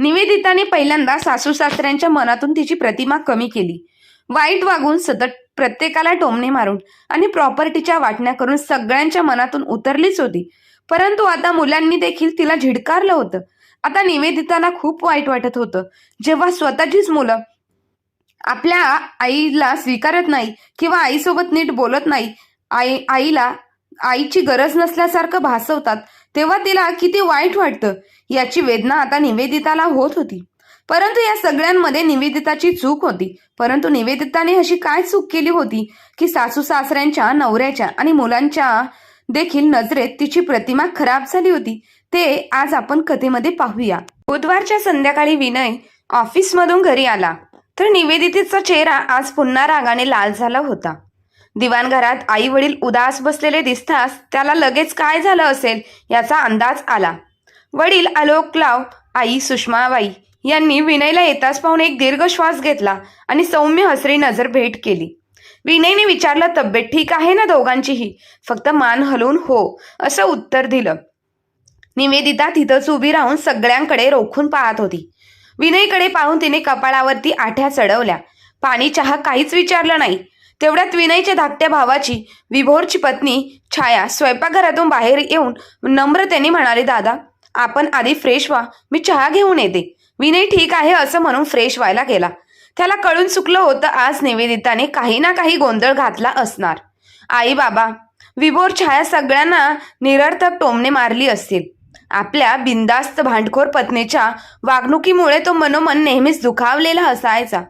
निवेदिताने पहिल्यांदा सासू सासऱ्यांच्या मनातून तिची प्रतिमा कमी केली. वाईट वागून सतत प्रत्येकाला टोमणे मारून आणि प्रॉपर्टीच्या वाटण्या करून सगळ्यांच्या मनातून उतरलीच होती. परंतु आता मुलांनी देखील तिला झिडकारलं होतं. आता निवेदिताला खूप वाईट वाटत होतं. जेव्हा स्वतःचीच मुलं आपल्या आईला स्वीकारत नाही किंवा आईसोबत नीट बोलत नाही आई आईला आईची गरज नसल्यासारखं भासवतात तेव्हा तिला किती वाईट वाटतं याची वेदना आता निवेदिताला होत होती. परंतु या सगळ्यांमध्ये निवेदिताची चूक होती. परंतु निवेदिताने अशी काय चूक केली होती की सासू सासऱ्यांच्या नवऱ्याच्या आणि मुलांच्या देखील नजरेत तिची प्रतिमा खराब झाली होती? ते आज आपण कथेमध्ये पाहूया. बुधवारच्या संध्याकाळी विनय ऑफिसमधून घरी आला. तर निवेदितेचा चेहरा आज पुन्हा रागाने लाल झाला होता. दिवाणघरात आई वडील उदास बसलेले दिसताच त्याला लगेच काय झालं असेल याचा अंदाज आला. वडील आलोकलाव आई सुषमाबाई यांनी विनयला येताच पाहून एक दीर्घ श्वास घेतला आणि सौम्य हसरी नजर भेट केली. विनयने विचारलं तब्येत ठीक आहे ना दोघांचीही? फक्त मान हलवून हो असं उत्तर दिलं. निवेदिता तिथंच उभी राहून सगळ्यांकडे रोखून पाहत होती. विनयकडे पाहून तिने कपाळावरती आठ्या चढवल्या. पाणी चहा काहीच विचारलं नाही. तेवढ्यात विनयच्या धाकट्या भावाची विभोरची पत्नी छाया स्वयंपाकघरातून बाहेर येऊन नम्रतेने म्हणाले दादा आपण आधी फ्रेश व्हा मी चहा घेऊन येते. विनय ठीक आहे असं म्हणून फ्रेश व्हायला गेला. त्याला कळून चुकलं होतं आज निवेदिताने काही ना काही गोंधळ घातला असणार. आई बाबा विभोर छाया सगळ्यांना निरर्थक टोमणे मारली असतील. आपल्या बिंदास्त भांडखोर पत्नीच्या वागणुकीमुळे तो मनोमन नेहमीच दुखावलेला असायचा.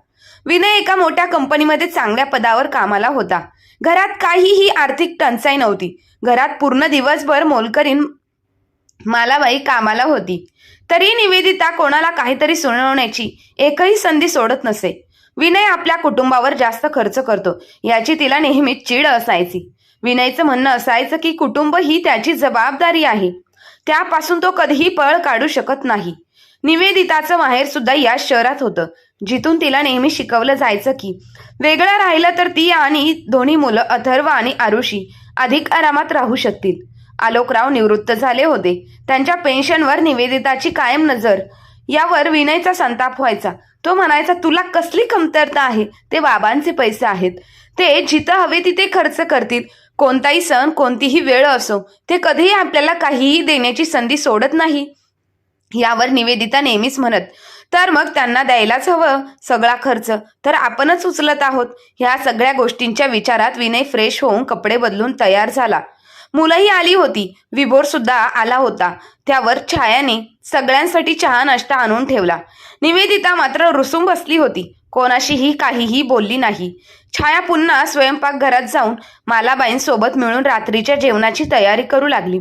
विनय एका मोठ्या कंपनीमध्ये चांगल्या पदावर कामाला होता. घरात काहीही आर्थिक टंचाई नव्हती. घरात पूर्ण दिवसभर मोलकरीन मालाबाई कामाला होती. तरी निवेदिता कोणाला काहीतरी सुनावण्याची एकही संधी सोडत नसे. विनय आपल्या कुटुंबावर जास्त खर्च करतो. याची तिला नेहमी चीड असायची. विनयचं म्हणणं असायचं की कुटुंब ही त्याची जबाबदारी आहे. त्यापासून तो कधीही पळ काढू शकत नाही. निवेदिताचं माहेर सुद्धा या शहरात होतं. जिथून तिला नेहमी शिकवलं जायचं की वेगळं राहिलं तर ती आणि दोन्ही मुलं अथर्व आणि आरुषी अधिक आरामात राहू शकतील. आलोकराव निवृत्त झाले होते. त्यांच्या पेन्शनवर निवेदिताची कायम नजर. यावर विनयचा संताप व्हायचा. तो म्हणायचा तुला कसली कमतरता आहे? ते बाबांचे पैसे आहेत. ते जिथं हवे तिथे खर्च करतील. कोणताही सण कोणतीही वेळ असो ते कधीही आपल्याला काहीही देण्याची संधी सोडत नाही. यावर निवेदिता नेहमीच म्हणत तर मग त्यांना द्यायलाच हवं सगळा खर्च. तर आपणच उचलत आहोत. ह्या सगळ्या गोष्टींच्या विचारात विनय फ्रेश होऊन कपडे बदलून तयार झाला. मुलंही आली होती. विभोर सुद्धा आला होता. त्यावर छायाने सगळ्यांसाठी चहा नाश्ता आणून ठेवला. निवेदिता मात्र रुसून बसली होती. कोणाशीही काहीही बोलली नाही. छाया पुन्हा स्वयंपाकघरात जाऊन मालाबाईंसोबत मिळून रात्रीच्या जेवणाची तयारी करू लागली.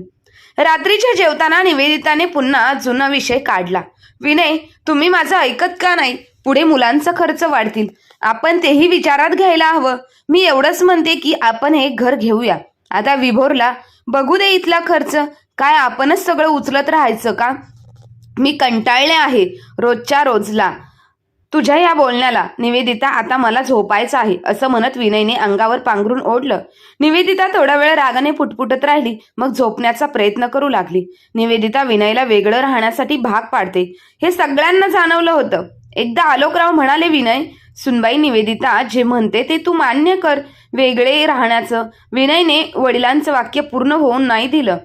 रात्रीच्या जेवताना निवेदिताने पुन्हा जुना विषय काढला. विनय तुम्ही माझं ऐकत का नाही? पुढे मुलांचा खर्च वाढतील. आपण तेही विचारात घ्यायला हवं. मी एवढंच म्हणते की आपण हे घर घेऊया. आता विभोरला बघू दे इथला खर्च. काय आपणच सगळं उचलत राहायचं का? मी कंटाळले आहे रोजच्या रोजला. तुझ्या या बोलण्याला निवेदिता आता मला झोपायचं आहे असं म्हणत विनयने अंगावर पांघरून ओढलं. निवेदिता थोडा वेळ रागाने पुटपुटत राहिली मग झोपण्याचा प्रयत्न करू लागली. निवेदिता विनयला वेगळं राहण्यासाठी भाग पाडते. हे सगळ्यांना जाणवलं होतं. एकदा आलोकराव म्हणाले विनय सुनबाई निवेदिता जे म्हणते ते तू मान्य कर. वेगळे राहण्याचं. विनयने वडिलांचं वाक्य पूर्ण होऊन नाही दिलं.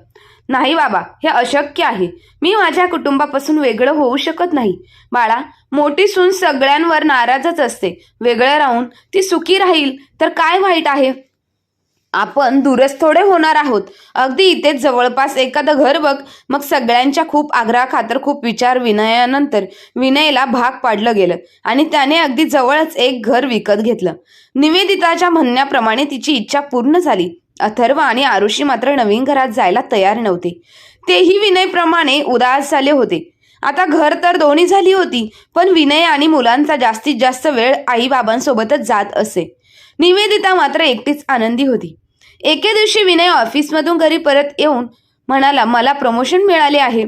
नाही बाबा हे अशक्य आहे. मी माझ्या कुटुंबापासून वेगळं होऊ शकत नाही. बाळा मोठी सून सगळ्यांवर नाराजच असते. वेगळं राहून ती सुखी राहील तर काय वाईट आहे? आपण दूरच थोडे होणार आहोत. अगदी इथेच जवळपास एखादं घर बघ. मग सगळ्यांच्या खूप आग्रहाखातर खूप विचार विनयानंतर विनयला भाग पाडलं गेलं आणि त्याने अगदी जवळच एक घर विकत घेतलं. निवेदिताच्या म्हणण्याप्रमाणे तिची इच्छा पूर्ण झाली. अथर्व आणि आरुषी मात्र नवीन घरात जायला तयार नव्हते. तेही विनयप्रमाणे उदास झाले होते. आता घर तर दोन्ही झाली होती पण विनय आणि मुलांचा जास्तीत जास्त वेळ आई बाबांसोबतच जात असे. निवेदिता मात्र एकटीच आनंदी होती. एके दिवशी विनय ऑफिसमधून घरी परत येऊन म्हणाला मला प्रमोशन मिळाले आहे.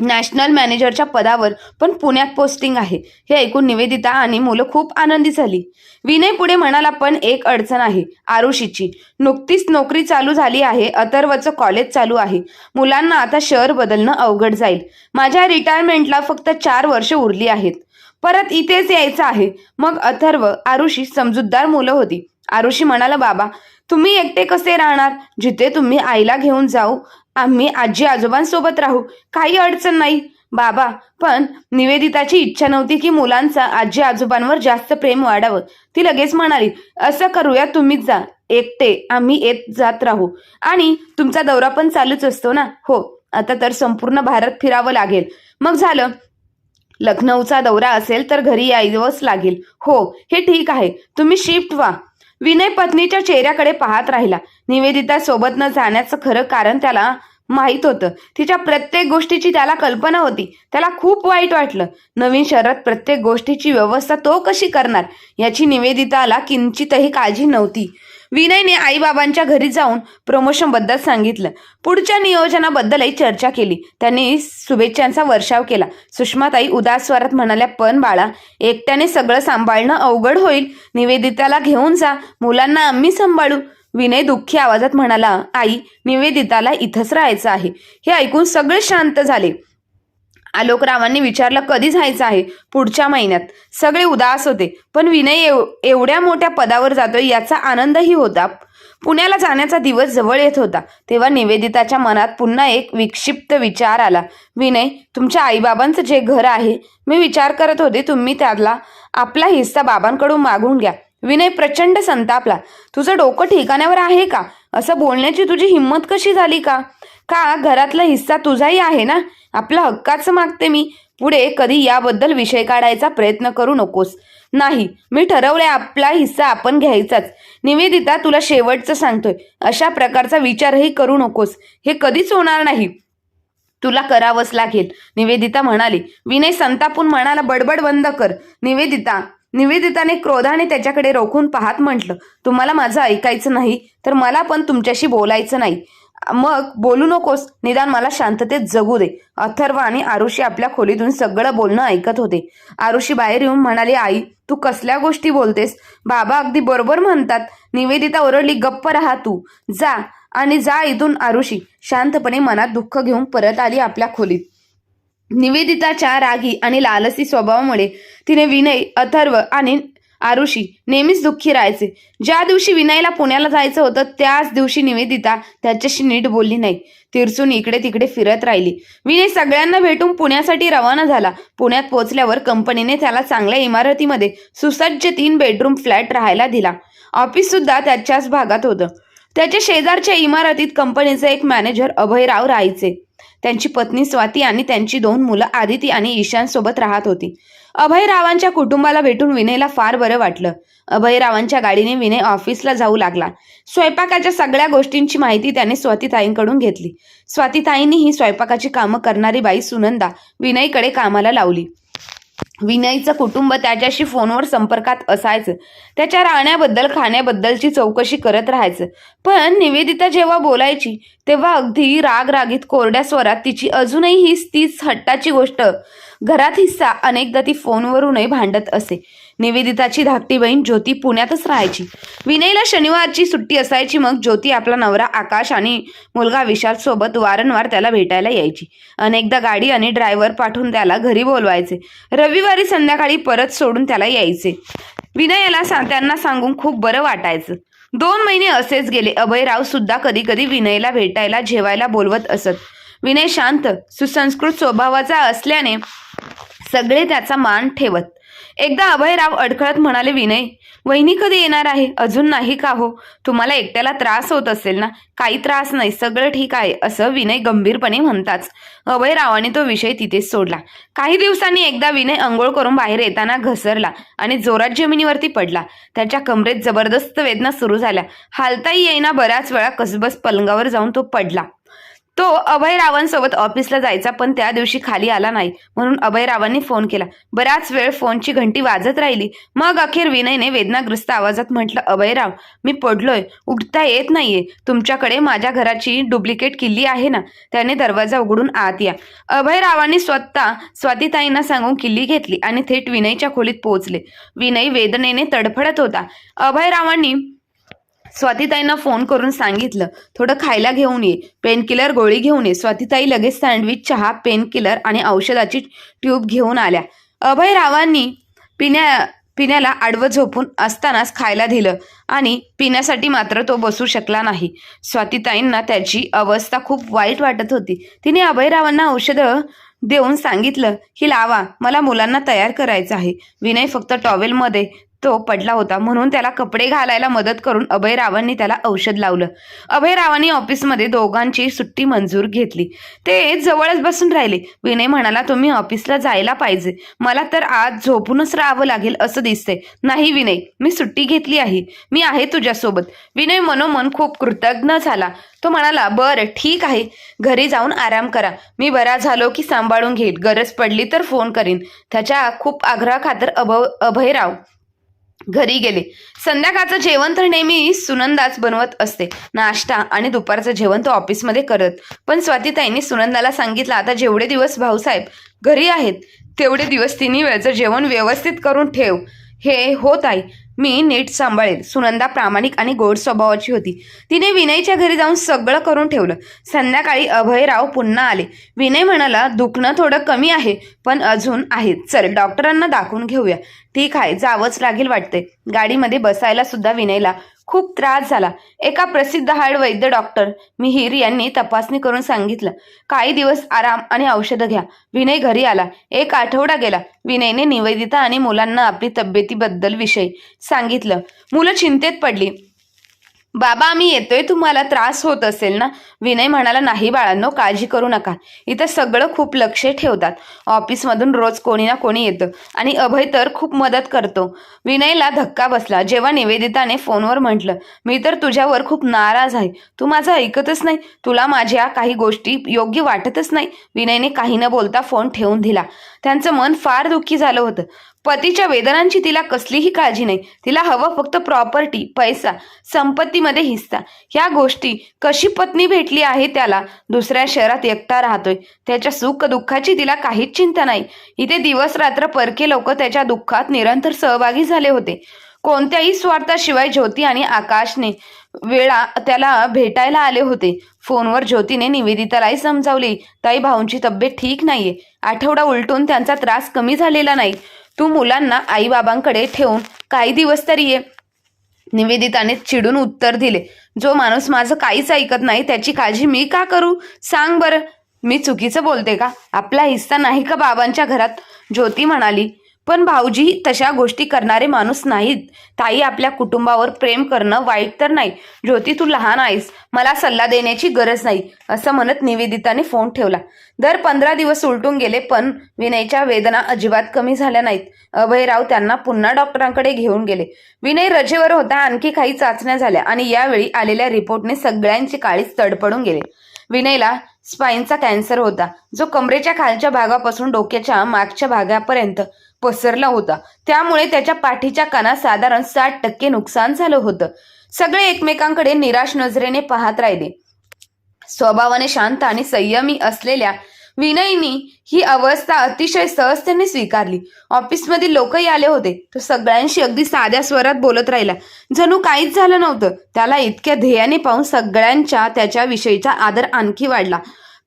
नॅशनल मॅनेजरच्या पदावर पण पुण्यात पोस्टिंग आहे. हे ऐकून निवेदिता आणि मुलं खूप आनंदी झाली. विनय पुढे म्हणाला पण एक अडचण आहे आरुषीची. नुकतीच नोकरी चालू झाली आहे अथर्वचं कॉलेज चालू आहे. मुलांना आता शहर बदलणं अवघड जाईल. माझ्या रिटायरमेंटला फक्त चार वर्ष उरली आहेत. परत इथेच यायचं आहे. मग अथर्व आरुषी समजूतदार मुलं होती. आरुषी म्हणाला बाबा तुम्ही एकटे कसे राहणार? जिथे तुम्ही आईला घेऊन जाऊ आम्ही आजी आजोबांसोबत राहू. काही अडचण नाही. बाबा पण निवेदिताची इच्छा नव्हती की मुलांचा आजी आजोबांवर जास्त प्रेम वाढावं. ती लगेच म्हणाली असं करूया तुम्हीच जा. एकटे आम्ही येत जात राहू. आणि तुमचा दौरा पण चालूच असतो ना? हो आता तर संपूर्ण भारत फिरावं लागेल. मग झालं. लखनौचा दौरा असेल तर घरी यावंच लागेल. हो हे ठीक आहे. तुम्ही शिफ्ट व्हा. विनय पत्नीच्या चेहऱ्याकडे पाहत राहिला. निवेदिता सोबत न जाण्याचं खरं कारण त्याला माहीत होतं. तिच्या प्रत्येक गोष्टीची त्याला कल्पना होती. त्याला खूप वाईट वाटलं. नवीन शहरात प्रत्येक गोष्टीची व्यवस्था तो कशी करणार? याची निवेदिताला किंचितही काळजी नव्हती. विनयने आईबाबांच्या घरी जाऊन प्रमोशनबद्दल सांगितलं. पुढच्या नियोजनाबद्दलही चर्चा केली. त्यांनी शुभेच्छांचा वर्षाव केला. सुषमाताई उदास स्वरात म्हणाल्या पण बाळा एकट्याने सगळं सांभाळणं अवघड होईल. निवेदिताला घेऊन जा. मुलांना आम्ही सांभाळू. विनय दुःखी आवाजात म्हणाला आई निवेदिताला इथंच राहायचं आहे. हे ऐकून सगळे शांत झाले. आलोकरावांनी विचारलं कधी जायचं आहे? पुढच्या महिन्यात. सगळे उदास होते. पण विनय एव एवढ्या मोठ्या पदावर जातोय याचा आनंदही होता. पुण्याला जाण्याचा दिवस जवळ येत होता. तेव्हा निवेदिताच्या मनात पुन्हा एक विक्षिप्त विचार आला. विनय तुमच्या आईबाबांचं जे घर आहे मी विचार करत होते तुम्ही त्याला आपला हिस्सा बाबांकडून मागून घ्या. विनय प्रचंड संतापला. तुझं डोकं ठिकाण्यावर आहे का? असं बोलण्याची तुझी हिंमत कशी झाली का? का घरातला हिस्सा तुझाही आहे ना? आपला हक्काच मागते मी. पुढे कधी याबद्दल विषय काढायचा प्रयत्न करू नकोस. नाही मी ठरवलंय आपला हिस्सा आपण घ्यायचाच. निवेदिता तुला शेवटचं सांगतोय. अशा प्रकारचा विचारही करू नकोस. हे कधीच होणार नाही. तुला करावंच लागेल. निवेदिता म्हणाली. विनय संतापून म्हणाला बडबड बंद कर. निवेदिता निवेदिताने क्रोधाने त्याच्याकडे रोखून पाहत म्हटलं तुम्हाला माझं ऐकायचं नाही तर मला पण तुमच्याशी बोलायचं नाही. मग बोलू नकोस निदान मला शांततेत जगू दे. अथर्व आणि आरुषी आपल्या खोलीतून सगळं बोलणं ऐकत होते. आरुषी बाहेर येऊन म्हणाली आई तू कसल्या गोष्टी बोलतेस? बाबा अगदी बरोबर म्हणतात. निवेदिता ओरडली गप्प राहा तू. जा आणि जा इथून आरुषी. शांतपणे मनात दुःख घेऊन परत आली आपल्या खोलीत. निवेदिताच्या रागी आणि लालसी स्वभावामुळे तिने विनय अथर्व आणि आरुषी नेहमीच दुःखी राहायचे. ज्या दिवशी विनयला पुण्याला जायचं होतं त्याच दिवशी निवेदिता त्याच्याशी नीट बोलली नाही. तिरसून इकडे तिकडे फिरत राहिली. विनय सगळ्यांना भेटून पुण्यासाठी रवाना झाला. पुण्यात पोहोचल्यावर कंपनीने त्याला चांगल्या इमारतीमध्ये सुसज्ज तीन बेडरूम फ्लॅट राहायला दिला. ऑफिस सुद्धा त्याच्याच भागात होतं. त्याच्या शेजारच्या इमारतीत कंपनीचे एक मॅनेजर अभयराव राहायचे. त्यांची पत्नी स्वाती आणि त्यांची दोन मुलं आदिती आणि ईशांसोबत राहत होती. अभयरावांच्या कुटुंबाला भेटून विनयला फार बरं वाटलं. अभयरावांच्या गाडीने विनय ऑफिसला जाऊ लागला. स्वयंपाकाच्या सगळ्या गोष्टींची माहिती त्याने स्वातीताईंकडून घेतली. स्वातीताईंनी ही स्वयंपाकाची कामं करणारी बाई सुनंदा विनयकडे कामाला लावली. विनयचं कुटुंब त्याच्याशी फोनवर संपर्कात असायचं. त्याच्या राहण्याबद्दल खाण्याबद्दलची चौकशी करत राहायचं. पण निवेदिता जेव्हा बोलायची तेव्हा अगदी राग रागीत कोरड्या स्वरात तिची अजूनही हीच तीच हट्टाची गोष्ट. घरात हिस्सा अनेकदा ती फोनवरूनही भांडत असे. निवेदिताची धाकटी बहीण ज्योती पुण्यातच राहायची. विनयला शनिवारची सुट्टी असायची मग ज्योती आपला नवरा आकाश आणि मुलगा विशाल सोबत वारंवार त्याला भेटायला यायची. अनेकदा गाडी आणि ड्रायव्हर पाठवून त्याला घरी बोलवायचे. रविवारी संध्याकाळी परत सोडून त्याला यायचे. विनयाला सा त्यांना सांगून खूप बरं वाटायचं. दोन महिने असेच गेले. अभयराव सुद्धा कधी कधी विनयला भेटायला जेवायला बोलवत असत. विनय शांत सुसंस्कृत स्वभावाचा असल्याने सगळे त्याचा मान ठेवत. एकदा अभयराव अडखळत म्हणाले विनय वहिनी कधी येणार आहे? अजून नाही का हो? तुम्हाला एकट्याला त्रास होत असेल ना? काही त्रास नाही सगळं ठीक आहे असं विनय गंभीरपणे म्हणताच अभयरावाने तो विषय तिथेच सोडला. काही दिवसांनी एकदा विनय अंघोळ करून बाहेर येताना घसरला आणि जोरात जमिनीवरती पडला. त्याच्या कमरेत जबरदस्त वेदना सुरू झाल्या. हालताही येईना बऱ्याच वेळा कसबस पलंगावर जाऊन तो पडला. तो अभय रावांसोबत ऑफिसला जायचा पण त्या दिवशी खाली आला नाही. म्हणून अभय रावांनी फोन केला. बराच वेळ फोनची घंटी वाजत राहिली. मग अखेर विनयने वेदनाग्रस्त आवाजात म्हटलं अभयराव मी पडलोय. उठता येत नाहीये. तुमच्याकडे माझ्या घराची डुप्लिकेट किल्ली आहे ना? त्याने दरवाजा उघडून आत या. अभयरावांनी स्वतः स्वातीताईंना सांगून किल्ली घेतली आणि थेट विनयच्या खोलीत पोहोचले. विनय वेदनेने तडफडत होता. अभयरावांनी स्वातीताईंना फोन करून सांगितलं थोडं खायला घेऊन ये पेनकिलर गोळी घेऊन ये. स्वातीताई लगेच सँडविच चहा पेनकिलर आणि औषधाची ट्यूब घेऊन आल्या. अभयरावांनी पिण्या पिण्याला आडवं झोपून असतानाच खायला दिलं आणि पिण्यासाठी मात्र तो बसू शकला नाही. स्वातीताईंना त्याची अवस्था खूप वाईट वाटत होती. तिने अभयरावांना औषधं देऊन सांगितलं की लावा मला मुलांना तयार करायचं आहे. विनय फक्त टॉवेलमध्ये तो पडला होता. म्हणून त्याला कपडे घालायला मदत करून अभयरावांनी त्याला औषध लावलं. अभयरावांनी ऑफिसमध्ये दोघांची सुट्टी मंजूर घेतली. ते जवळच बसून राहिले. विनय म्हणाला तुम्ही ऑफिसला जायला पाहिजे. मला तर आज झोपूनच राहावं लागेल असं दिसतंय. नाही विनय मी सुट्टी घेतली आहे. मी आहे तुझ्यासोबत. विनय मनोमन खूप कृतज्ञ झाला. तो म्हणाला बरं ठीक आहे. घरी जाऊन आराम करा. मी बरा झालो की सांभाळून घेईल. गरज पडली तर फोन करीन. त्याच्या खूप आग्रहाखातर अभ अभयराव घरी गेले. संध्याकाळचं जेवण तर नेहमी सुनंदाच बनवत असते. नाश्ता आणि दुपारचं जेवण तो ऑफिसमध्ये करत. पण स्वातीताईंनी सुनंदाला सांगितलं आता जेवढे दिवस भाऊसाहेब घरी आहेत तेवढे दिवस तिन्ही वेळचं जेवण व्यवस्थित करून ठेव. हे होत आहे मी नीट सांभाळेल. सुनंदा प्रामाणिक आणि गोड स्वभावाची होती. तिने विनयच्या घरी जाऊन सगळं करून ठेवलं. संध्याकाळी अभयराव पुन्हा आले. विनय म्हणाला दुखणं थोडं कमी आहे पण अजून आहे चल डॉक्टरांना दाखवून घेऊया. ठीक आहे जावंच लागेल वाटते गाडीमध्ये बसायला सुद्धा विनयला खूप त्रास झाला. एका प्रसिद्ध हाड वैद्य डॉक्टर मिहीर यांनी तपासणी करून सांगितलं काही दिवस आराम आणि औषधं घ्या. विनय घरी आला. एक आठवडा गेला. विनयने निवेदिता आणि मुलांना आपली तब्येतीबद्दल विषयी सांगितलं. मुलं चिंतेत पडली. बाबा आम्ही येतोय तुम्हाला त्रास होत असेल ना? विनय म्हणाला नाही बाळांनो काळजी करू नका. इथं सगळं खूप लक्ष ठेवतात. ऑफिसमधून रोज कोणी ना कोणी येतं आणि अभय तर खूप मदत करतो. विनयला धक्का बसला. जेव्हा निवेदिताने फोनवर म्हटलं मी तर तुझ्यावर खूप नाराज आहे. तू माझं ऐकतच नाही. तुला माझ्या काही गोष्टी योग्य वाटतच नाही. विनयने काही न बोलता फोन ठेवून दिला. त्यांचं मन फार दुःखी झालं होतं. पतीच्या वेदनांची तिला कसलीही काळजी नाही. तिला हवं फक्त प्रॉपर्टी पैसा संपत्तीमध्ये हिस्सा. ह्या गोष्टी कशी पत्नी भेटली आहे त्याला दुसऱ्या शहरात एकटा राहतोय. त्याच्या सुख दुःखाची तिला काहीच चिंता नाही. इथे दिवस रात्र परके लोक त्याच्या दुःखात निरंतर सहभागी झाले होते. कोणत्याही स्वार्थाशिवाय ज्योती आणि आकाशने वेळा त्याला भेटायला आले होते. फोनवर ज्योतीने निवेदितालाही समजावली ताई भाऊंची तब्येत ठीक नाहीये. आठवडा उलटून त्यांचा त्रास कमी झालेला नाही. तू मुलांना आईबाबांकडे ठेवून काही दिवस तरी ये. निवेदिताने चिडून उत्तर दिले जो माणूस माझं काहीच ऐकत नाही त्याची काळजी मी का करू? सांग बरं. मी चुकीचं बोलते का? आपला हिस्सा नाही का बाबांच्या घरात? ज्योती म्हणाली पण भाऊजी तशा गोष्टी करणारे माणूस नाहीत. ताई आपल्या कुटुंबावर प्रेम करणं वाईट तर नाही. ज्योती तू लहान आहेस. मला सल्ला देण्याची गरज नाही. असं म्हणत निवेदिताने फोन ठेवला. दर पंधरा दिवस उलटून गेले पण विनयच्या वेदना अजिबात कमी झाल्या नाहीत. अभयराव त्यांना पुन्हा डॉक्टरांकडे घेऊन गेले. विनय रजेवर होता आणखी काही चाचण्या झाल्या आणि यावेळी आलेल्या रिपोर्टने सगळ्यांची काळीच तडपडून गेले. विनयला स्पाईनचा कॅन्सर होता जो कमरेच्या खालच्या भागापासून डोक्याच्या मागच्या भागापर्यंत पसरला होता. त्यामुळे त्याच्या पाठीच्या कानात साधारण साठ टक्के नुकसान झालं होतं. सगळे एकमेकांकडे निराश नजरेने पाहत राहिले. स्वभावाने शांत आणि संयमी असलेल्या विनयनी ही अवस्था अतिशय सहजतेने स्वीकारली. ऑफिसमधील लोकही आले होते. तो सगळ्यांशी अगदी साध्या स्वरात बोलत राहिला. जणू काहीच झालं नव्हतं. त्याला इतक्या ध्येयाने पाहून सगळ्यांच्या त्याच्याविषयीचा आदर आणखी वाढला.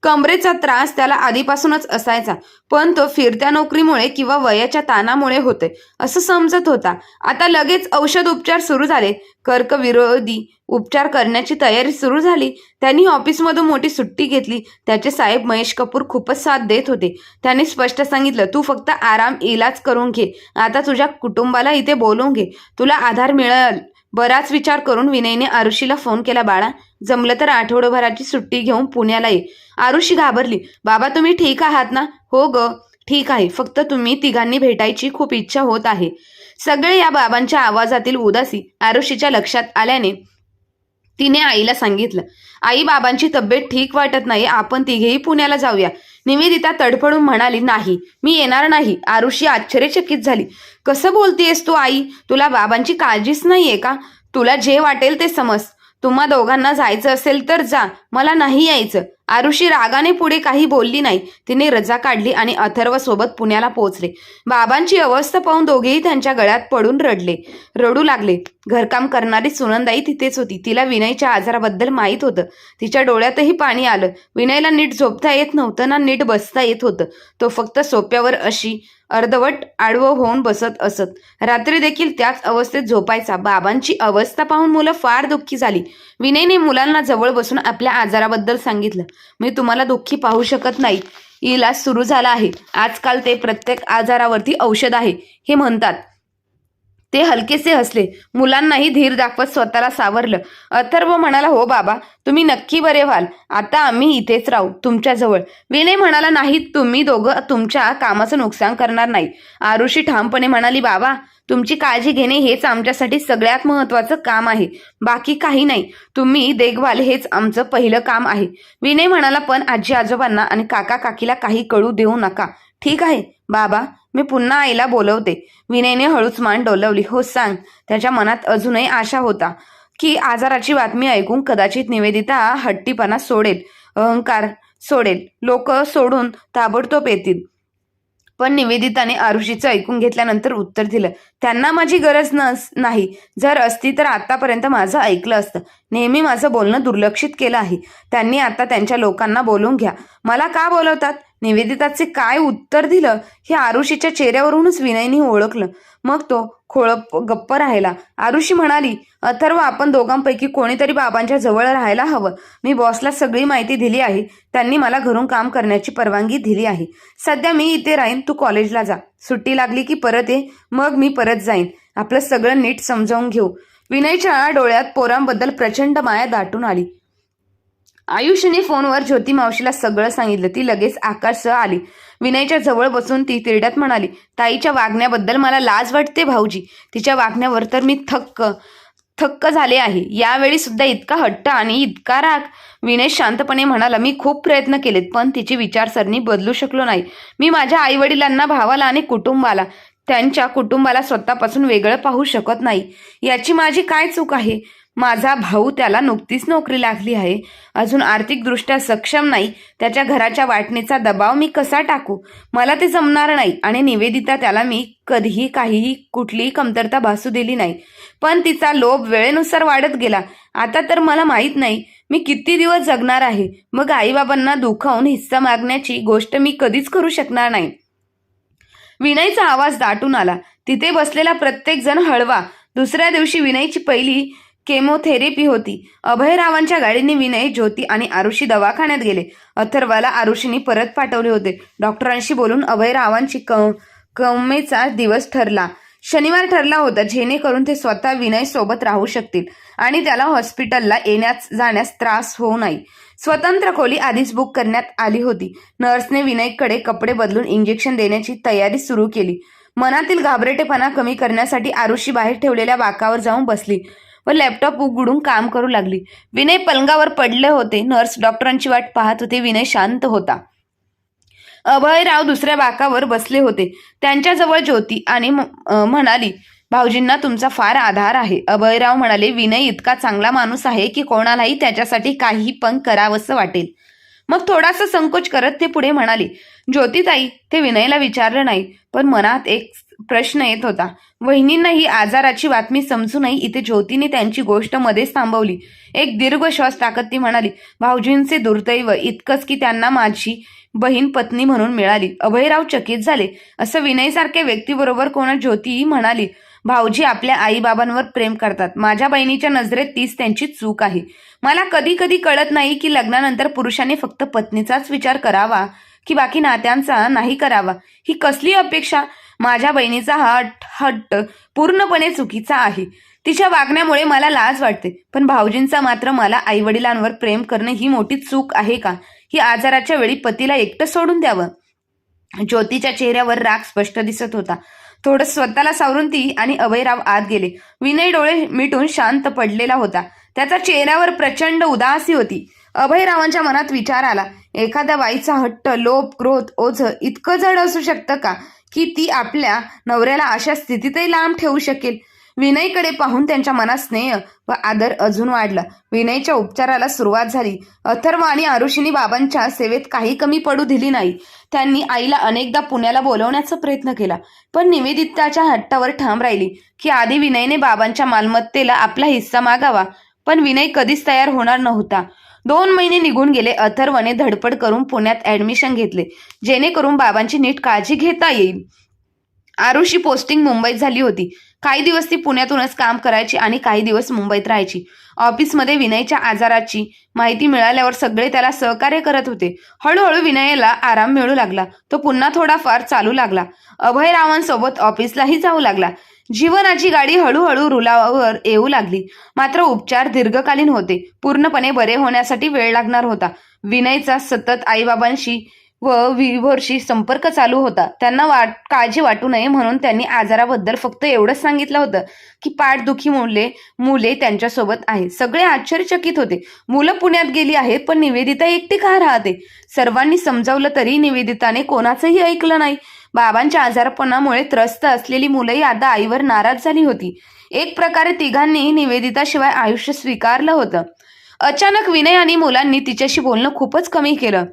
कमरेचा त्रास त्याला आधीपासूनच असायचा पण तो फिरत्या नोकरीमुळे किंवा वयाच्या ताणामुळे होते असं समजत होता. आता लगेच औषध उपचार सुरू झाले. कर्कविरोधी उपचार करण्याची तयारी सुरू झाली. त्यांनी ऑफिसमधून मोठी सुट्टी घेतली. त्याचे साहेब महेश कपूर खूपच साथ देत होते. त्याने स्पष्ट सांगितलं तू फक्त आराम इलाज करून घे. आता तुझ्या कुटुंबाला इथे बोलवून घे. तुला आधार मिळेल. बराच विचार करून विनयने आरुषीला फोन केला बाळा जमलं तर आठवडोभराची सुट्टी घेऊन पुण्याला ये. आरुषी घाबरली बाबा तुम्ही ठीक आहात ना? हो ग ठीक आहे फक्त तुम्ही तिघांनी भेटायची खूप इच्छा होत आहे. सगळे या बाबांच्या आवाजातील उदासी आरुषीच्या लक्षात आल्याने तिने आईला सांगितलं आई बाबांची तब्येत ठीक वाटत नाही आपण तिघेही पुण्याला जाऊया. निवेदिता तडफडून म्हणाली नाही मी येणार नाही. आरुषी आश्चर्यचकित झाली. कसं बोलतेयस तू आई? तुला बाबांची काळजीच नाहीये का? तुला जे वाटेल ते समज. तुम्हा दोघांना जायचं असेल तर जा. मला नाही यायचं. आरुषी रागाने पुढे काही बोलली नाही. तिने रजा काढली आणि अथर्व सोबत पुण्याला पोहोचले. बाबांची अवस्था पाहून दोघेही त्यांच्या गळ्यात पडून रडले. रडू लागले. घरकाम करणारी सुनंदाई तिथेच होती. तिला विनयच्या आजाराबद्दल माहीत होतं. तिच्या डोळ्यातही पाणी आलं. विनयला नीट झोपता येत नव्हतं ना नीट बसता येत होतं. तो फक्त सोप्यावर अशी अर्धवट आडवं होऊन बसत असत. रात्री देखील त्याच अवस्थेत झोपायचा. बाबांची अवस्था पाहून मुलं फार दुःखी झाली. विनयने मुलांना जवळ बसून आपल्या आजाराबद्दल सांगितलं. मी तुम्हाला दुःखी पाहू शकत नाही. इलाज सुरू झाला आहे. आजकाल ते प्रत्येक आजारावरती औषध आहे हे म्हणतात. ते हलकेसे हसले. मुलांनाही धीर दाखवत स्वतःला सावरलं. अथर्व म्हणाला हो बाबा तुम्ही नक्की बरे व्हाल. आता आम्ही इथेच राहू तुमच्याजवळ विनय म्हणाला नाही तुम्ही दोघं तुमच्या कामाचं नुकसान करणार नाही. आरुषी ठामपणे म्हणाली बाबा तुमची काळजी घेणे हेच आमच्यासाठी सगळ्यात महत्वाचं काम आहे. बाकी काही नाही. तुम्ही देखभाल हेच आमचं पहिलं काम आहे. विनय म्हणाला पण आजी आजोबांना आणि काका काकीला काही कळू देऊ नका. ठीक आहे. बाबा मी पुन्हा आईला बोलवते. विनयने हळूच मान डोलवली. हो सांग. त्याच्या मनात अजूनही आशा होता की आजाराची बातमी ऐकून कदाचित निवेदिता हट्टीपणा सोडेल. अहंकार सोडेल. लोक सोडून ताबडतोब येतील. पण निवेदिताने आरुषीचं ऐकून घेतल्यानंतर उत्तर दिलं त्यांना माझी गरज नस नाही. जर असती तर आतापर्यंत माझं ऐकलं असतं. नेहमी माझं बोलणं दुर्लक्षित केलं आहे. त्यांनी आता त्यांच्या लोकांना बोलून घ्या. मला का बोलवतात? निवेदिताचे काय उत्तर दिलं? हे आरुषीच्या चेहऱ्यावरूनच विनयनी ओळखलं. मग तो खोळप गप्प राहिला. आरुषी म्हणाली अथर्व आपण दोघांपैकी कोणीतरी बाबांच्या जवळ राहायला हवं. मी बॉसला सगळी माहिती दिली आहे. त्यांनी मला घरून काम करण्याची परवानगी दिली आहे. सध्या मी इथे राहीन. तू कॉलेजला जा. सुट्टी लागली की परत ये. मग मी परत जाईन. आपलं सगळं नीट समजावून घेऊ. विनयच्या डोळ्यात पोरांबद्दल प्रचंड माया दाटून आली. आयुषने फोनवर ज्योती मावशीला सगळं सांगितलं. ती लगेच आकारसह आली. विनयच्या जवळ बसून ती तिरड्यात म्हणाली ताईच्या वागण्याबद्दल मला लाज वाटते भाऊजी. तिच्या वागण्यावर तर मी थक्क थक्क झाले आहे. यावेळी सुद्धा इतका हट्ट आणि इतका राग. विनय शांतपणे म्हणाला मी खूप प्रयत्न केलेत पण तिची विचारसरणी बदलू शकलो नाही. मी माझ्या आईवडिलांना भावाला आणि कुटुंबाला त्यांच्या कुटुंबाला स्वतःपासून वेगळं पाहू शकत नाही. याची माझी काय चूक आहे? माझा भाऊ त्याला नुकतीच नोकरी लागली आहे. अजून आर्थिकदृष्ट्या सक्षम नाही. त्याच्या घराच्या वाटणीचा दबाव मी कसा टाकू? मला ते जमणार नाही आणि निवेदिता त्याला मी कधीही काहीही कुठलीही कमतरता भासू दिली नाही. पण तिचा लोभ वेळेनुसार वाढत गेला. आता तर मला माहीत नाही मी किती दिवस जगणार आहे? मग आईबाबांना दुखावून हिस्सा मागण्याची गोष्ट मी कधीच करू शकणार नाही. विनयचा आवाज दाटून आला. तिथे बसलेला प्रत्येक जण हळवा. दुसऱ्या दिवशी विनयची पहिली केमोथेरपी होती. अभयरावांच्या गाडीने विनय ज्योती आणि आरुषी दवाखान्यात गेले. अथर्वाला आरुषीने परत पाठवले होते. डॉक्टरांशी बोलून अभयरावांची क कमेचा दिवस ठरला. शनिवार ठरला होता जेणेकरून ते स्वतः विनय सोबत राहू शकतील आणि त्याला हॉस्पिटलला येण्यास जाण्यास त्रास होऊ नये. स्वतंत्र खोली आधीच बुक करण्यात आली होती. नर्सने विनयकडे कपडे बदलून इंजेक्शन देण्याची तयारी सुरू केली. मनातील घाबरेटेपणा कमी करण्यासाठी आरुषी बाहेर ठेवलेल्या बाकावर जाऊन बसली. व लॅपटॉप उघडून काम करू लागली. विनय पलंगावर पडले होते. नर्स डॉक्टरांची वाट पाहत होते. विनय शांत होता. अभयराव दुसऱ्या बाकावर बसले होते. त्यांच्याजवळ ज्योती आणि म्हणाली भाऊजींना तुमचा फार आधार आहे. अभयराव म्हणाले विनय इतका चांगला माणूस आहे की कोणालाही त्याच्यासाठी काही पण करावंसं वाटेल. मग थोडासा संकोच करत ते पुढे म्हणाले ज्योतिताई ते विनयला विचारलं नाही पण मनात एक प्रश्न येत होता. वहिनींना ही आजाराची बातमी समजूनही इथे ज्योतीने त्यांची गोष्ट मध्येच थांबवली. एक दीर्घ श्वास टाकत ती म्हणाली भाऊजींचे दुर्दैव इतकंच की त्यांना माझी बहीण पत्नी म्हणून मिळाली. अभयराव चकित झाले. असं विनयसारख्या व्यक्तीबरोबर कोणा ज्योती म्हणाली भाऊजी आपल्या आईबाबांवर प्रेम करतात. माझ्या बहिणीच्या नजरेत तीच त्यांची चूक आहे. मला कधी कधी कळत नाही की लग्नानंतर पुरुषाने फक्त पत्नीचाच विचार करावा की बाकी नात्यांचा नाही करावा. ही कसली अपेक्षा? माझ्या बहिणीचा हा हट हट्ट पूर्णपणे चुकीचा आहे. तिच्या वागण्यामुळे मला लाज वाटते. पण भाऊजींचा मात्र मला आईवडिलांवर प्रेम करणे ही मोठी चूक आहे का? ही आजाराच्या वेळी पतीला एकटं सोडून द्यावं? ज्योतीच्या चेहऱ्यावर राग स्पष्ट दिसत होता. थोडं स्वतःला सावरून ती आणि अभयराव आत गेले. विनय डोळे मिटून शांत पडलेला होता. त्याचा चेहऱ्यावर प्रचंड उदासी होती. अभयरावांच्या मनात विचार आला. एखाद्या बाईचा हट्ट लोभ क्रोध ओझ इतकं जड असू शकतं का? की ती आपल्या नवऱ्याला अशा स्थितीतही लांब ठेवू शकेल. विनयकडे पाहून त्यांच्या मनात स्नेह व आदर अजून वाढला. विनयच्या उपचाराला सुरुवात झाली. अथर्व आणि आरुषीनी बाबांच्या सेवेत काही कमी पडू दिली नाही. त्यांनी आईला अनेकदा पुण्याला बोलवण्याचा प्रयत्न केला पण निवेदिताच्या हट्टावर ठाम राहिली की आधी विनयने बाबांच्या मालमत्तेला आपला हिस्सा मागावा पण विनय कधीच तयार होणार नव्हता. दोन महिने निघून गेले. अथर्वने धडपड करून पुण्यात ऍडमिशन घेतले. जेणेकरून बाबांची नीट काळजी घेता येईल. आरुषी पोस्टिंग मुंबईत झाली होती. काही दिवस ती पुण्यातूनच काम करायची आणि काही दिवस मुंबईत राहायची. ऑफिसमध्ये विनयच्या आजाराची माहिती मिळाल्यावर सगळे त्याला सहकार्य करत होते. हळूहळू विनयला आराम मिळू लागला. तो पुन्हा थोडाफार चालू लागला. अभयरावांसोबत ऑफिसलाही जाऊ लागला. जीवनाची गाडी हळूहळू रुलावर येऊ लागली. मात्र उपचार दीर्घकालीन होते. पूर्णपणे बरे होण्यासाठी वेळ लागणार होता. विनयचा सतत आईबाबांशी व विभोरशी संपर्क चालू होता. त्यांना वाट काळजी वाटू नये म्हणून त्यांनी आजाराबद्दल फक्त एवढंच सांगितलं होतं की पाठदुखी मुले मुले त्यांच्यासोबत आहे सगळे आश्चर्यचकित होते. मुलं पुण्यात गेली आहेत पण निवेदिता एकटी का राहते? सर्वांनी समजावलं तरी निवेदिताने कोणाचंही ऐकलं नाही. बाबांच्या आजारपणामुळे त्रस्त असलेली मुलंही आता आईवर नाराज झाली होती. एक प्रकारे तिघांनी निवेदिताशिवाय आयुष्य स्वीकारलं होतं. अचानक विनय आणि मुलांनी तिच्याशी बोलणं खूपच कमी केलं.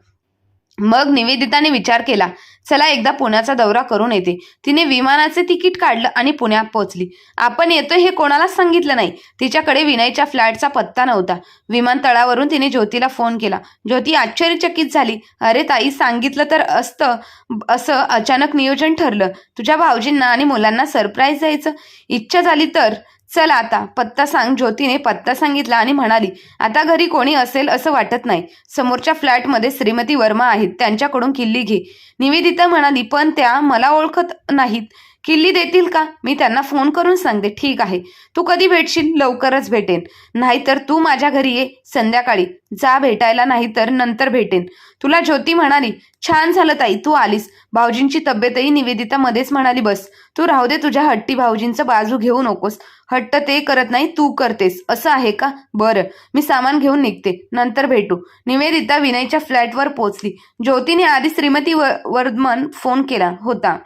मग निवेदिताने विचार केला चला एकदा पुण्याचा दौरा करून येते. तिने विमानाचे तिकीट काढलं आणि पुण्यात पोहोचली. आपण येतोय हे कोणालाच सांगितलं नाही. तिच्याकडे विनयच्या फ्लॅटचा पत्ता नव्हता. विमानतळावरून तिने ज्योतीला फोन केला. ज्योती आश्चर्यचकित झाली. अरे ताई सांगितलं तर असतं असं अचानक नियोजन ठरलं. तुझ्या भाऊजींना आणि मुलांना सरप्राईज द्यायचं. इच्छा झाली तर चल आता पत्ता सांग ज्योतीने पत्ता सांगितला आणि म्हणाली आता घरी कोणी असेल असं वाटत नाही. समोरच्या फ्लॅटमध्ये श्रीमती वर्मा आहेत त्यांच्याकडून किल्ली घे. निवेदिता म्हणाली पण त्या मला ओळखत नाहीत. किल्ली देतील का? मी त्यांना फोन करून सांगते. ठीक आहे. तू कधी भेटशील? लवकरच भेटेन. नाहीतर तू माझ्या घरी ये. संध्याकाळी. जा भेटायला नाहीतर नंतर भेटेन. तुला ज्योती म्हणाली छान झालं ताई तू आलीस. भाऊजींची तब्येतही निवेदिता मध्येच म्हणाली बस. तू राहू दे तुझ्या हट्टी भाऊजींचं बाजू घेऊ नकोस. हट्ट ते करत नाही तू करतेस. असं आहे का? बरं मी सामान घेऊन निघते. नंतर भेटू. निवेदिता विनयच्या फ्लॅटवर पोचली ज्योतीने आधी श्रीमती व वर्धमन फोन केला होता.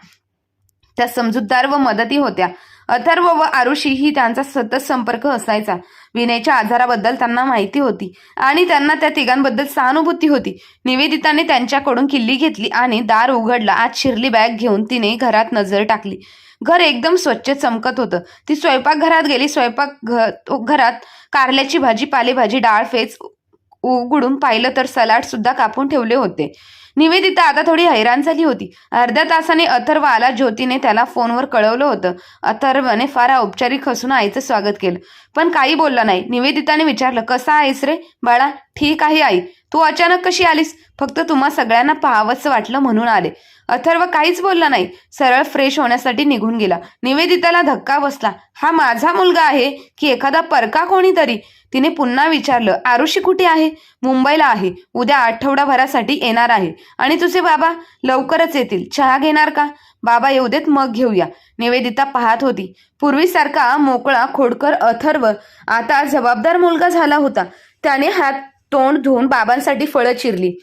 त्या समजूतदार व मदती होत्या. अथर्व व आरुषी ही त्यांचा सतत संपर्क असायचा. विनयच्या आजाराबद्दल त्यांना माहिती होती आणि त्यांना त्या तिघांबद्दल सहानुभूती होती. निवेदिताने त्यांच्याकडून किल्ली घेतली आणि दार उघडला. आज शिरली बॅग घेऊन तिने घरात नजर टाकली. घर एकदम स्वच्छ चमकत होतं. ती स्वयंपाकघरात गेली. स्वयंपाक घरात कारल्याची भाजी पालेभाजी डाळ फेच उघडून पाहिलं तर सलाड सुद्धा कापून ठेवले होते. निवेदिता आता थोडी हैराण झाली होती. अर्ध्या तासाने अथर्व आला. ज्योतीने त्याला फोनवर कळवलं होतं. अथर्वने फार औपचारिक हसून आईचं स्वागत केलं. पण काही बोलला नाही. निवेदिताने विचारलं कसा आहेस रे? बाळा ठीक आहे आई. तू अचानक कशी आलीस? फक्त तुम्हा सगळ्यांना पाहावंसं वाटलं म्हणून आले. अथर्व काहीच बोलला नाही. सरळ फ्रेश होण्यासाठी निघून गेला. निवेदिताला धक्का बसला. हा माझा मुलगा आहे की एखादा परका कोणीतरी? तिने पुन्हा विचारलं आरुषी कुठे आहे? मुंबईला आहे. उद्या आठवडाभरासाठी येणार आहे. आणि तुझे बाबा? लवकरच येतील. चहा घेणार का? बाबा येऊ देत मग घेऊया. निवेदिता पाहत होती. पूर्वीसारखा मोकळा खोडकर अथर्व आता जबाबदार मुलगा झाला होता. त्याने हात तोंड धुवून बाबांसाठी फळं चिरली.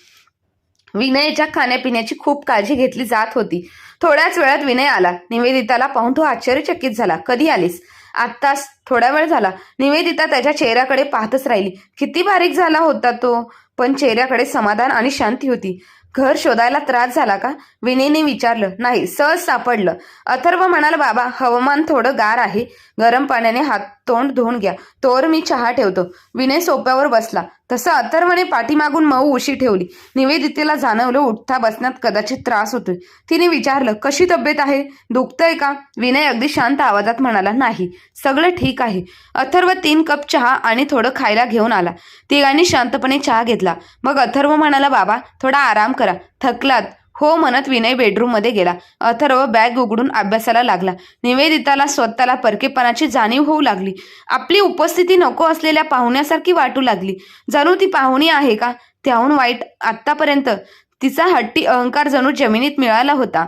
विनयच्या खाण्यापिण्याची खूप काळजी घेतली जात होती. थोड्याच वेळात विनय आला. निवेदिताला पाहून तो आश्चर्यचकित झाला. कधी आलीस? आत्ताच. थोडा वेळ झाला. निवेदिता त्याच्या चेहऱ्याकडे पाहतच राहिली. किती बारीक झाला होता तो. पण चेहऱ्याकडे समाधान आणि शांती होती. घर शोधायला त्रास झाला का? विनयने विचारलं. नाही. सहज सापडलं. अथर्व म्हणाला बाबा हवामान थोडं गार आहे. गरम पाण्याने हात तोंड धुवून घ्या. तोवर मी चहा ठेवतो. विनय सोप्यावर बसला. तसं अथर्वने पाठीमागून मऊ उशी ठेवली. निवेदितेला जाणवलं उठता बसण्यात कदाचित त्रास होतोय. तिने विचारलं कशी तब्येत आहे? दुखतंय का? विनय अगदी शांत आवाजात म्हणाला नाही. सगळं ठीक आहे. अथर्व तीन कप चहा आणि थोडं खायला घेऊन आला. तिघांनी शांतपणे चहा घेतला. मग अथर्व म्हणाला बाबा थोडा आराम करा. थकलात. हो म्हणत विनय बेडरूममध्ये गेला. अथर्व बॅग उघडून अभ्यासाला लागला. निवेदिताला स्वतःला परकेपणाची जाणीव होऊ लागली. आपली उपस्थिती नको असलेल्या पाहुण्यासारखी वाटू लागली. जणू ती पाहुणी आहे का? त्याहून वाईट आत्तापर्यंत. तिचा हट्टी अहंकार जणू जमिनीत मिळाला होता.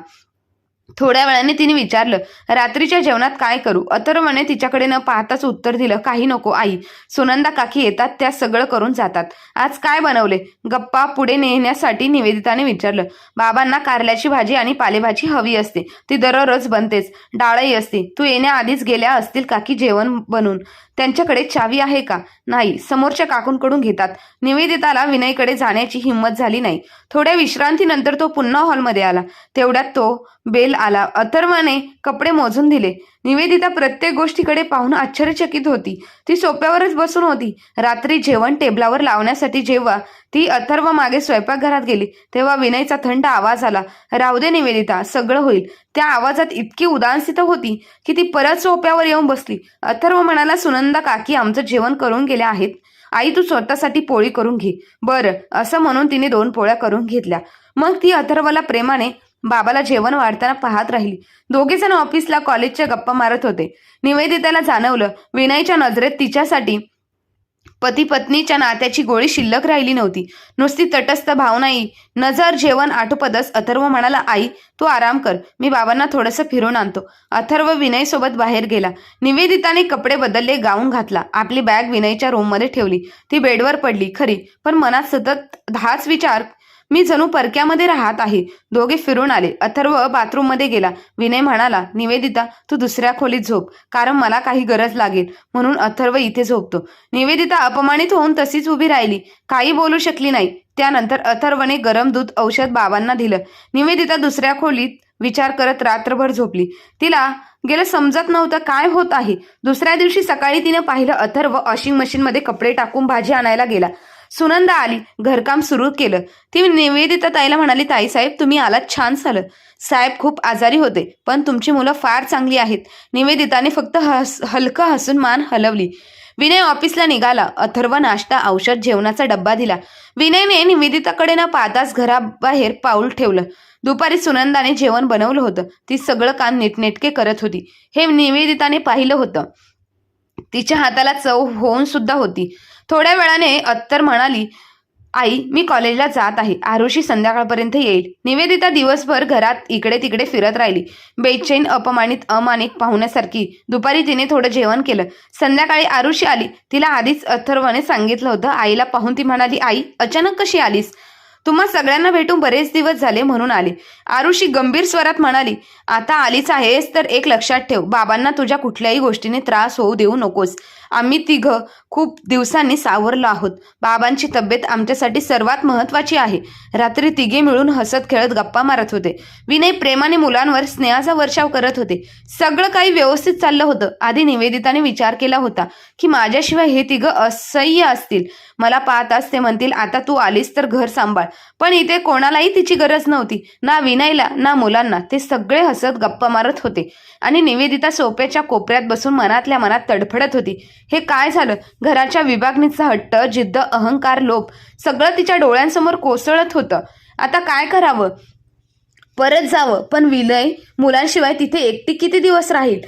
थोड्या वेळाने तिने विचारलं रात्रीच्या जेवणात काय करू? अथर्वने तिच्याकडे न पाहताच उत्तर दिलं काही नको आई. सुनंदा काकी येतात त्या सगळं करून जातात. आज काय बनवले? गप्पा पुढे नेण्यासाठी निवेदिताने विचारलं बाबांना कारल्याची भाजी आणि पालेभाजी हवी असते. ती दररोज बनतेच. डाळही असते. तू येण्याआधीच गेल्या असतील काकी जेवण बनवून त्यांच्याकडे चावी आहे का? नाही. समोरच्या काकूंकडून घेतात. निवेदिताला विनयकडे जाण्याची हिंमत झाली नाही. थोड्या विश्रांतीनंतर तो पुन्हा हॉलमध्ये आला. तेवढ्यात तो बेल आला. अथर्वाने कपडे मोजून दिले. निवेदिता प्रत्येक गोष्टीकडे पाहून आश्चर्यचकित होती. ती सोप्यावरच बसून होती. रात्री जेवण टेबलावर लावण्यासाठी जेव्हा ती अथर्व मागे स्वयंपाकघरात गेली तेव्हा विनयचा थंड आवाज आला. राहू दे निवेदिता सगळं होईल. त्या आवाजात इतकी उदासीत होती की ती परत सोप्यावर येऊन बसली. अथर्व म्हणाला सुनंदा काकी आमचं जेवण करून गेल्या आहेत. आई तू स्वतःसाठी पोळी करून घे. बरं असं म्हणून तिने दोन पोळ्या करून घेतल्या. मग ती अथर्वला प्रेमाने बाबाला जेवण वाढताना पाहत राहिली. दोघे जण ऑफिसला कॉलेजच्या गप्पा मारत होते. निवेदिताला जाणवलं विनयच्या नजरेत तिच्यासाठी पती पत्नीच्या नात्याची गोळी शिल्लक राहिली नव्हती. नुसती तटस्थ भावनाई नजर जेवण आठोपदस अथर्व म्हणाला आई तू आराम कर. मी बाबांना थोडंसं फिरून आणतो. अथर्व विनय सोबत बाहेर गेला. निवेदिताने कपडे बदलले गाऊन घातला. आपली बॅग विनयच्या रूममध्ये ठेवली. ती बेडवर पडली. खरी. पण मनात सतत दहाच विचार मी जणू परक्यामध्ये राहत आहे. दोघे फिरून आले. अथर्व बाथरूममध्ये गेला. विनय म्हणाला निवेदिता तू दुसऱ्या खोलीत झोप. कारण मला काही गरज लागेल. म्हणून अथर्व इथे झोपतो. निवेदिता अपमानित होऊन तशीच उभी राहिली. काही बोलू शकली नाही. त्यानंतर अथर्वने गरम दूध औषध बाबांना दिलं. निवेदिता दुसऱ्या खोलीत विचार करत रात्रभर झोपली. तिला गेलं समजत नव्हतं काय होत आहे. दुसऱ्या दिवशी सकाळी तिने पाहिलं अथर्व वॉशिंग मशीनमध्ये कपडे टाकून भाजी आणायला गेला. सुनंदा आली. घरकाम सुरू केलं. ती निवेदिता ताईला म्हणाली ताई साहेब तुम्ही आलात छान झालं. साहेब खूप आजारी होते पण तुमची मुलं फार चांगली आहेत. निवेदिताने फक्त हस हलकं हसून मान हलवली. विनय ऑफिसला निघाला. अथर्व नाश्ता औषध जेवणाचा डब्बा दिला. विनयने निवेदिताकडे न पाहताच घराबाहेर पाऊल ठेवलं. दुपारी सुनंदाने जेवण बनवलं होतं. ती सगळं काम नीटनेटके करत होती. हे निवेदिताने पाहिलं होतं. तिच्या हाताला चव होऊन सुद्धा होती. थोड्या वेळाने अत्तर म्हणाली आई मी कॉलेजला जात आहे. आरुषी संध्याकाळपर्यंत येईल. निवेदिता दिवसभर घरात इकडे तिकडे फिरत राहिली. बेचैन अपमानित अमानित पाहुण्यासारखी. दुपारी तिने थोडं जेवण केलं. संध्याकाळी आरुषी आली. तिला आधीच अथर्वने सांगितलं होतं. आईला पाहून ती म्हणाली आई अचानक कशी आलीस? तुम्हा सगळ्यांना भेटून बरेच दिवस झाले म्हणून आले. आरुषी गंभीर स्वरात म्हणाली आता आलीच आहेस तर एक लक्षात ठेव. बाबांना तुझ्या कुठल्याही गोष्टीने त्रास होऊ देऊ नकोस. आम्ही तिघं खूप दिवसांनी सावरलो आहोत. बाबांची तब्येत आमच्यासाठी सर्वात महत्वाची आहे. रात्री तिघे मिळून हसत खेळत गप्पा मारत होते. विनय प्रेमाने मुलांवर स्नेहाचा वर्षाव करत होते. सगळं काही व्यवस्थित चाललं होतं. आधी निवेदिताने विचार केला होता की माझ्याशिवाय हे तिघं असह्य असतील. मला पाहताच ते म्हणतील आता तू आलीस तर घर सांभाळ. पण इथे कोणालाही तिची गरज नव्हती. ना विनयला ना मुलांना. ते सगळे हसत गप्पा मारत होते. आणि निवेदिता सोप्याच्या कोपऱ्यात बसून मनातल्या मनात तडफडत होती. हे काय झालं? घराच्या विभागणीचा हट्ट जिद्द अहंकार लोभ सगळं तिच्या डोळ्यांसमोर कोसळत होतं. आता काय करावं? परत जावं. पण विनय मुलांशिवाय तिथे एकटी किती दिवस राहील?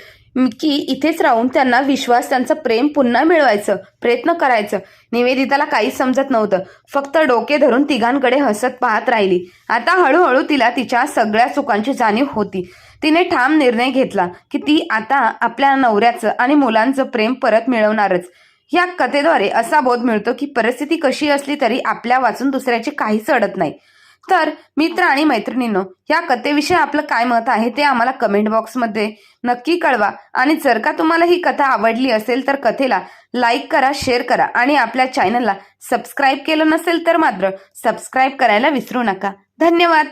की इथेच राहून त्यांना विश्वास त्यांचं प्रेम पुन्हा मिळवायचं प्रयत्न करायचं? निवेदिताला काहीच समजत नव्हतं. फक्त डोके धरून तिघांकडे हसत पाहत राहिली. आता हळूहळू तिला तिच्या सगळ्या चुकांची जाणीव होती. तिने ठाम निर्णय घेतला की ती आता आपल्या नवऱ्याचं आणि मुलांचं प्रेम परत मिळवणारच. या कथेद्वारे असा बोध मिळतो की परिस्थिती कशी असली तरी आपल्या वाचून दुसऱ्याची काहीच अडत नाही. तर मित्र आणि मैत्रिणींनो या कथेविषयी आपलं काय मत आहे ते आम्हाला कमेंट बॉक्समध्ये नक्की कळवा. आणि जर का तुम्हाला ही कथा आवडली असेल तर कथेला लाईक करा शेअर करा आणि आपल्या चॅनलला सबस्क्राईब केलं नसेल तर मात्र सबस्क्राईब करायला विसरू नका. धन्यवाद!